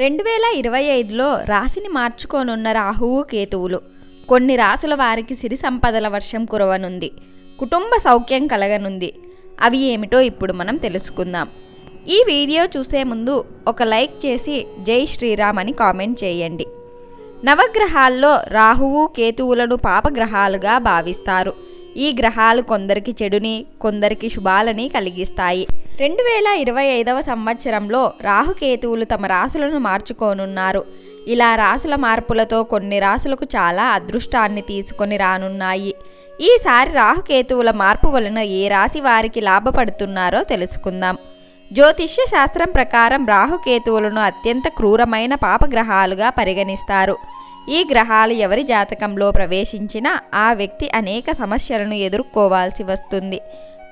రెండు వేల ఇరవై ఐదులో రాశిని మార్చుకోనున్న రాహువు కేతువులు. కొన్ని రాసుల వారికి సిరి సంపదల వర్షం కురవనుంది. కుటుంబ సౌఖ్యం కలగనుంది. అవి ఏమిటో ఇప్పుడు మనం తెలుసుకుందాం. ఈ వీడియో చూసే ముందు ఒక లైక్ చేసి జై శ్రీరామ్ అని కామెంట్ చేయండి. నవగ్రహాల్లో రాహువు కేతువులను పాపగ్రహాలుగా భావిస్తారు. ఈ గ్రహాలు కొందరికి చెడుని కొందరికి శుభాలని కలిగిస్తాయి. రెండు వేల ఇరవై ఐదవ సంవత్సరంలో రాహుకేతువులు తమ రాసులను మార్చుకోనున్నారు. ఇలా రాసుల మార్పులతో కొన్ని రాసులకు చాలా అదృష్టాన్ని తీసుకొని రానున్నాయి. ఈసారి రాహుకేతువుల మార్పు వలన ఏ రాశి వారికి లాభపడుతున్నారో తెలుసుకుందాం. జ్యోతిష్య శాస్త్రం ప్రకారం రాహుకేతువులను అత్యంత క్రూరమైన పాపగ్రహాలుగా పరిగణిస్తారు. ఈ గ్రహాలు ఎవరి జాతకంలో ప్రవేశించినా ఆ వ్యక్తి అనేక సమస్యలను ఎదుర్కోవాల్సి వస్తుంది.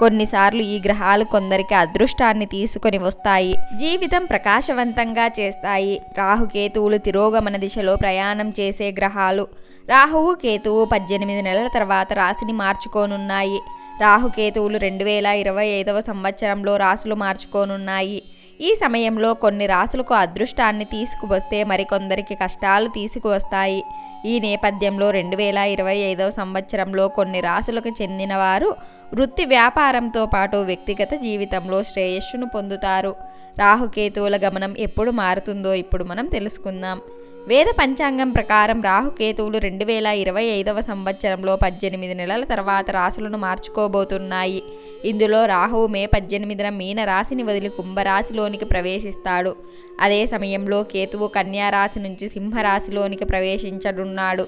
కొన్నిసార్లు ఈ గ్రహాలు కొందరికి అదృష్టాన్ని తీసుకొని వస్తాయి. జీవితం ప్రకాశవంతంగా చేస్తాయి. రాహుకేతువులు తిరోగమన దిశలో ప్రయాణం చేసే గ్రహాలు. రాహువు కేతువు పద్దెనిమిది నెలల తర్వాత రాశిని మార్చుకోనున్నాయి. రాహుకేతువులు రెండు వేల ఇరవై ఐదవ సంవత్సరంలో రాసులు మార్చుకోనున్నాయి. ఈ సమయంలో కొన్ని రాసులకు అదృష్టాన్ని తీసుకువస్తే మరికొందరికి కష్టాలు తీసుకువస్తాయి. ఈ నేపథ్యంలో రెండు వేల ఇరవై ఐదవ సంవత్సరంలో కొన్ని రాసులకు చెందినవారు వృత్తి వ్యాపారంతో పాటు వ్యక్తిగత జీవితంలో శ్రేయస్సును పొందుతారు. రాహుకేతువుల గమనం ఎప్పుడు మారుతుందో ఇప్పుడు మనం తెలుసుకుందాం. వేద పంచాంగం ప్రకారం రాహుకేతువులు రెండు వేల ఇరవై ఐదవ సంవత్సరంలో పద్దెనిమిది నెలల తర్వాత రాశులను మార్చుకోబోతున్నాయి. ఇందులో రాహువు మే పద్దెనిమిదిన మీన రాశిని వదిలి కుంభరాశిలోనికి ప్రవేశిస్తాడు. అదే సమయంలో కేతువు కన్యారాశి నుంచి సింహరాశిలోనికి ప్రవేశించనున్నాడు.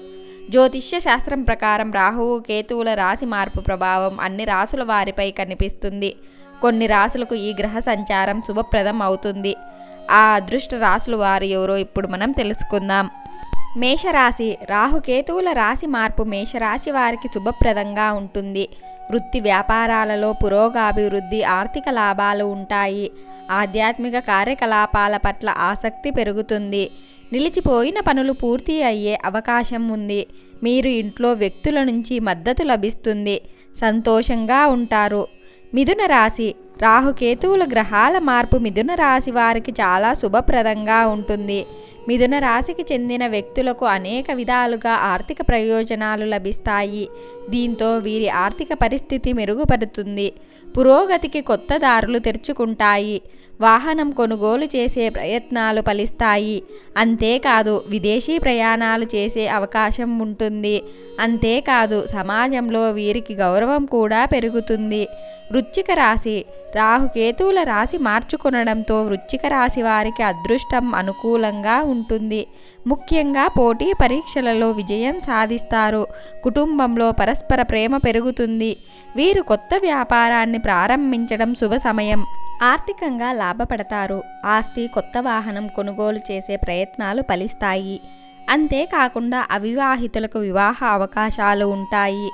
జ్యోతిష్య శాస్త్రం ప్రకారం రాహువు కేతువుల రాశి మార్పు ప్రభావం అన్ని రాసుల వారిపై కనిపిస్తుంది. కొన్ని రాసులకు ఈ గ్రహ సంచారం శుభప్రదం అవుతుంది. ఆ అదృష్ట రాసులు వారు ఎవరో ఇప్పుడు మనం తెలుసుకుందాం. మేషరాశి రాహుకేతువుల రాశి మార్పు మేషరాశి వారికి శుభప్రదంగా ఉంటుంది. వృత్తి వ్యాపారాలలో పురోగాభివృద్ధి ఆర్థిక లాభాలు ఉంటాయి. ఆధ్యాత్మిక కార్యకలాపాల పట్ల ఆసక్తి పెరుగుతుంది. నిలిచిపోయిన పనులు పూర్తి అయ్యే అవకాశం ఉంది. మీరు ఇంట్లో వ్యక్తుల నుంచి మద్దతు లభిస్తుంది. సంతోషంగా ఉంటారు. మిథున రాశి. రాహుకేతువుల గ్రహాల మార్పు మిథున రాశి వారికి చాలా శుభప్రదంగా ఉంటుంది. మిథున రాశికి చెందిన వ్యక్తులకు అనేక విధాలుగా ఆర్థిక ప్రయోజనాలు లభిస్తాయి. దీంతో వీరి ఆర్థిక పరిస్థితి మెరుగుపడుతుంది. పురోగతికి కొత్త దారులు తెరుచుకుంటాయి. వాహనం కొనుగోలు చేసే ప్రయత్నాలు ఫలిస్తాయి. అంతేకాదు విదేశీ ప్రయాణాలు చేసే అవకాశం ఉంటుంది. అంతేకాదు సమాజంలో వీరికి గౌరవం కూడా పెరుగుతుంది. వృచ్చిక రాశి రాహుకేతువుల రాశి మార్చుకొనడంతో వృచ్చిక రాశి వారికి అదృష్టం అనుకూలంగా ఉంటుంది. ముఖ్యంగా పోటీ పరీక్షలలో విజయం సాధిస్తారు. కుటుంబంలో పరస్పర ప్రేమ పెరుగుతుంది. వీరు కొత్త వ్యాపారాన్ని ప్రారంభించడం శుభ సమయం. ఆర్థికంగా లాభపడతారు. ఆస్తి కొత్త వాహనం కొనుగోలు చేసే ప్రయత్నాలు ఫలిస్తాయి. అంతేకాకుండా అవివాహితులకు వివాహ అవకాశాలు ఉంటాయి.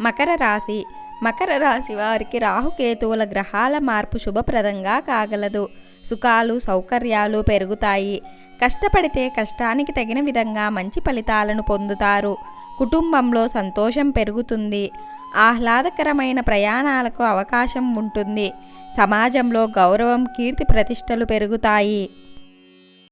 మకర రాశి. మకర రాశి వారికి రాహుకేతువుల గ్రహాల మార్పు శుభప్రదంగా కాగలదు. సుఖాలు సౌకర్యాలు పెరుగుతాయి. కష్టపడితే కష్టానికి తగిన విధంగా మంచి ఫలితాలను పొందుతారు. కుటుంబంలో సంతోషం పెరుగుతుంది. ఆహ్లాదకరమైన ప్రయాణాలకు అవకాశం ఉంటుంది. సమాజంలో గౌరవం కీర్తి ప్రతిష్టలు పెరుగుతాయి.